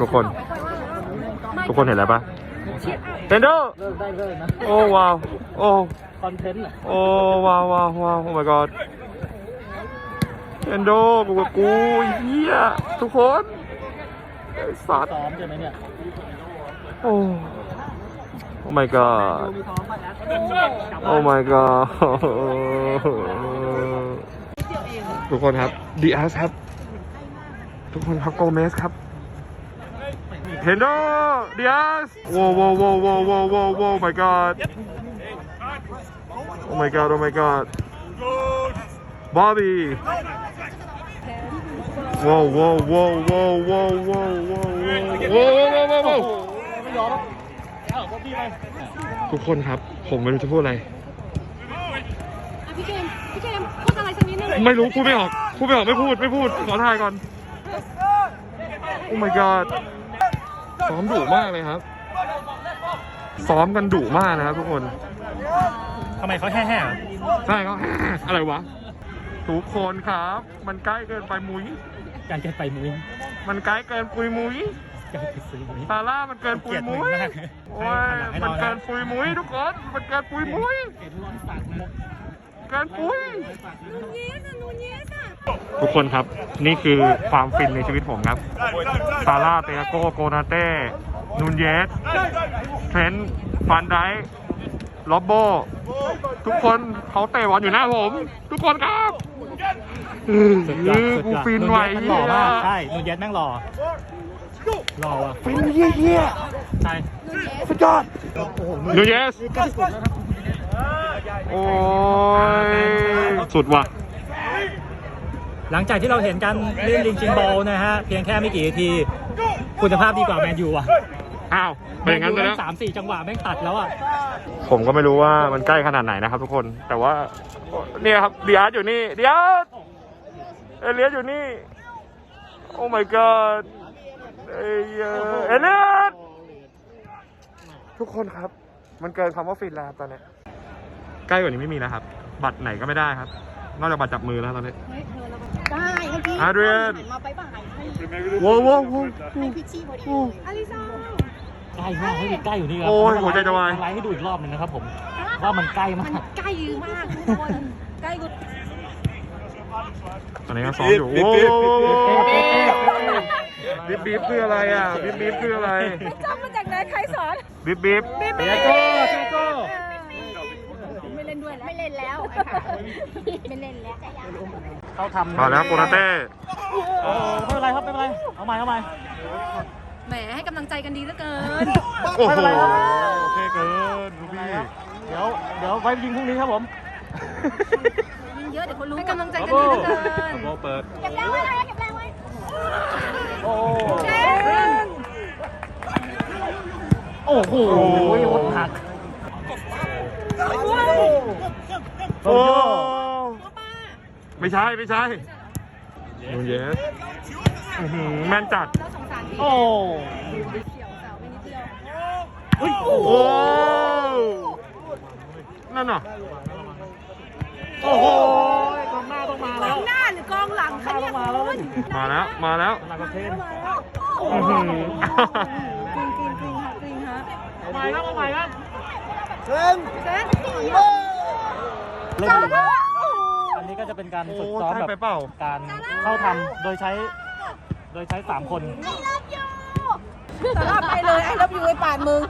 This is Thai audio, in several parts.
ทุกคน ทุกคนเห็นอะไรปะเทนโดเลิกได้เลิกนะโอ้ว้าวโอ้คอนเทนต์อะโอ้ว้าวว้าวว้าวโอ้ my god เทนโดกูกับกูไอ้เฮียทุกคนไอ้สัตว์ซ้อมใช่ไหมเนี่ยโอ้โอ้ my god มีซ้อมป่ะนะโอ้ my god ทุกคนครับดีอาร์ครับ ทุกคนครับโกเมสครับ เทนโดดีอาร์โว้โว้โว้โว้โว้โว้โว้ my god โอ้ my god โอ้ my god บอบบี้ว้าวว้าวว้าวว้าวว้าวว้าวว้าวว้าวว้าวว้าวว้าวว้าวไม่ยอมเอาพวกพี่ไปทุกคนครับ ผมไม่รู้จะพูดอะไร อะพี่เกมพี่เกมพูดอะไรสักนิดนึงไม่รู้พูดไม่ออกพูดไม่ออกไม่พูดไม่พูดขอทายก่อนโอ้ my god ซ้อมดุมากเลยครับ ซ้อมกันดุมากนะครับทุกคน ทำไมเขาแห่แห่ใช่เขาอะไรวะ ทุกคนครับ มันใกล้เกินไปมุ้ยการแก้ไปมุ้ยมันใกล้เกินปุยมุ้ยการไปซื้อมุ้ย ซาร่ามันเกินปุยมุ้ยเกลียดมึงมากโอ้ยให้มันเราเกินะนปุยมุ้ยทุกคน มันเกินปุยมุ้ย เห็นร้อนปากมุ กเกินปุยนูเยสอะนูเยสอะทุกคนครับนี่คือความฟินในชีวิตผมครับซาร่าเตยโกโกนาเต้นูนเยสเทรนต์ฟันไดค์ล็อบโบ ทุกคนเขาเตะบอลอยู่หน้าผม ทุกคนครับอือสุดยอดสุดกูยอดฟินไหวนูเย็ดแม่งหล่อมากใช่นูเย็ดแม่งหล่อหล่อว่ะฟินเยี่ยเยี่ยใช่สุดยอดโอ้โหนูเยส โอ้ยสุดว่ะ หลังจากที่เราเห็นการเล่นลิงชิงบอลนะฮะ เพียงแค่ไม่กี่นาที คุณภาพดีกว่าแมนยูอะอ้าวเป็นอย่างนั้นไปแมแล้วสามสี่จังหวะแม่งตัดแล้วอะ ผมก็ไม่รู้ว่ามันใกล้ขนาดไหนนะครับทุกคน แต่ว่าเนี่ยครับเดียร์อยู่นี่เดียร์เอเลียสอยู่นี่ โอ้ my god เอยเอ่อเอเลียสทุกคนครับ มันเกินคำว่าฟินแล้วครับตอนเนี้ย ใกล้กว่านี้ไม่มีแล้วครับ บัตรไหนก็ไม่ได้ครับ นอกจากบัตรจับมือแล้วตอนนี้ เฮ้ยเธอเราได้เมื่อกี้อาเดรียน หันมาไปบ่ายให้ โว้วโว้วโว้ว ให้พิชชี่พอดีเลยอลิซาใกล้มากให้ยใกล้อยู่นี่ครับโอ้ยหัวใจจะวาย ไลฟ์ให้ดูอีกรอบหนึงนะครับผม ว่ามันใกล้มามันกใกล้มากทุกคนใกล้กูตอนนี้ก็ซ้อมอยู่โว้วโว้วโว้วโว้วบีบบีบคืออะไรอะบีบบีบคืออะไร จำมาจากไหนใครสอนบีบบีบเตียโก้เตียโก้ ไม่เล่นด้วยแล้วไม่เล่นแล้วไม่เล่นแล้วเขาทำมาแล้วโกนาเต้โอ้ไม่เป็นไรครับไม่เป็นไร เอาใหม่เอาใหม่แหมให้กำลังใจกันดีเหลือเกิน โอ้โหไม่เป็นไรครับโอเคเกินลูกพี่เดี๋ยวเดี๋ยวไว้ยิงพรุ่งนี้ครับผมยิงเยอะเดี๋ยวคนรู้ให้กำลังใจกันดีเหลือเกินโบเปิดเก็บแรงไว้เก็บแรงไว้โอ้เก่งโอ้โหรถหัก โอ้ไม่ใช่ไม่ใช่นูเยสอื้อหือแม่นจัดเราสงสารพี่โอ้เฉียวสาวไปนิดเดียวเฮ้ยโอ้นั่นน่ะโอ้โหกองหน้าต้องมาแล้ว หน้าหรือกองหลังคะเนี่ยมาแล้วคุณมาแล้ว มาแล้วหลังกระเทนอื้อหือกริงกริงกริงฮะกริงฮะเอาใหม่ครับเอาใหม่ครับเซนโอ้เล่นจ้า เลยบ้าอันนี้ก็จะเป็นการโอ้ฝึกซ้อมใช่แบบไปเปล่าการเข้าทำโดยใช้โดยใช้สามคนสารบไปเลยไอ้รับอยู่ไอ้ปาดมึง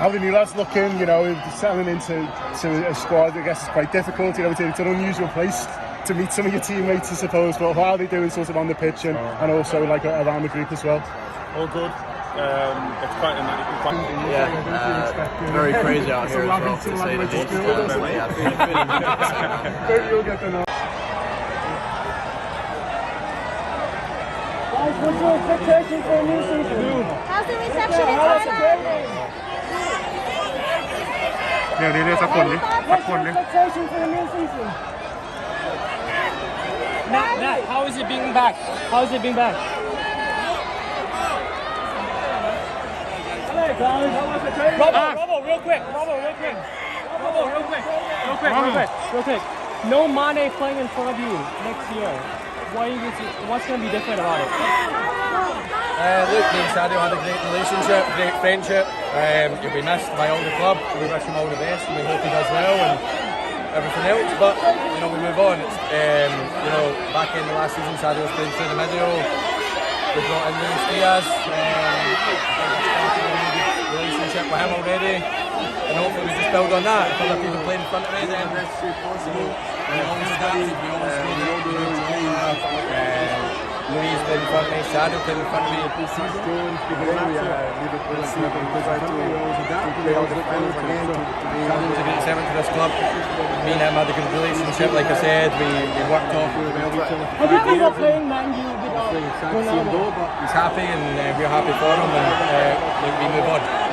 How the new lads looking, you know, settling into to a squad, I guess it's quite difficult. You know, it's, it's an unusual place to meet some of your teammates, I suppose. But how are they doing, sort of on the pitch and, and also like around the group as well? All good. Um, it's quite an quite Yeah, uh, very crazy out here as well, to say the least. Maybe you'll get the. Guys, what's your expectation for a new season? How's the reception in Thailand? เดี๋ยวนี้เรียกสักคนดิสัก expectation for the new season? Nat, Nat, how is it being back? How is it being back? Hello guys, real quick, Robbo, real quick. Real quick, real quick, real quick, real quick. No Mane playing in front of you next year. What is what's going to be different about it? Uh, Luke, and Sadio had a great relationship, great friendship. Um, he'll be missed by all the club. We wish him all the best, and we hope he does well and everything else. But you know, we move on. It's, um, you know, back in the last season, Sadio was playing through the middle. We brought in Luis Diaz. Um, him already, and hopefully we just build on that. If other people play in front of me, then you know, we always adapted. We always made it. Uh, Louise played in front of me, Sadio played in front of me. Sadio's a great servant to this club. Me and him had a good relationship, like I said. We, we worked off really well each other. Have you ever playing Man U without Ronaldo? He's happy and uh, we're happy for him and uh, we we move on.